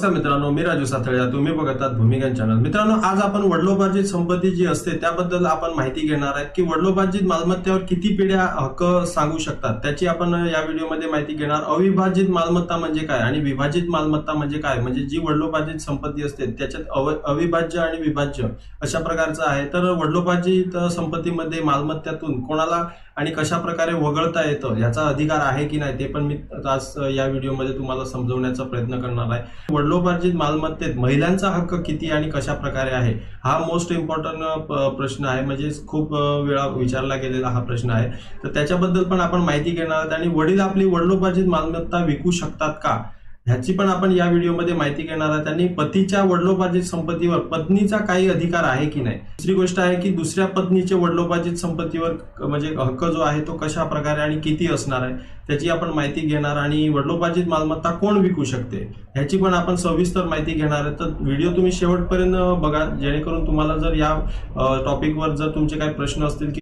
नमस्कार मित्रांनो मी राजू सातळ्या तुम्ही बघतात भूमिगन चॅनल मित्रांनो आज आपण वडिलोपार्जित संपत्ती जी असते त्याबद्दल आपण माहिती घेणार आहे की वडिलोपार्जित मालमत्तेवर किती पिढ्या हक्क सांगू शकतात त्याची आपण या व्हिडिओमध्ये माहिती घेणार. अविभाजित मालमत्ता म्हणजे काय आणि विभाजित मालमत्ता म्हणजे काय? म्हणजे जी वडिलोपार्जित संपत्ती असते त्याच्यात अव- अविभाज्य आणि विभाज्य अशा प्रकारचं आहे. तर वडिलोपार्जित संपत्तीमध्ये मालमत्त्यातून कोणाला आणि कशा प्रकारे वगळता येतं याचा अधिकार आहे की नाही ते पण मी आज या व्हिडिओमध्ये तुम्हाला समजवण्याचा प्रयत्न करणार आहे. वडिलोपार्जित मालमत्तेत महिलांचा हक्क किती आणि कशा प्रकारे आहे? हा मोस्ट इम्पॉर्टंट प्रश्न आहे. म्हणजे खूप वेळा विचारला गेलेला हा प्रश्न आहे. तर त्याच्याबद्दल पण आपण माहिती घेणार आहोत. आणि वडील आपली वडिलोपार्जित मालमत्ता विकू शकतात का? ह्याची पण आपण या व्हिडिओमध्ये माहिती घेणार आहोत. आणि पतीच्या वडिलोपार्जित संपत्तीवर पत्नीचा काही अधिकार आहे की नाही? दुसरी गोष्ट आहे की दुसऱ्या पत्नीचे वडलोपार्जित संपत्तीवर म्हणजे हक्क जो आहे तो कशा प्रकारे आणि किती असणार आहे त्याची आपण माहिती घेणार आणि वडिलोपार्जित मालमत्ता कोण विकू शकते ह्याची पण आपण सविस्तर माहिती घेणार आहे तर व्हिडिओ तुम्ही शेवटपर्यंत बघा जेणेकरून तुम्हाला जर या टॉपिकवर जर तुमचे काही प्रश्न असतील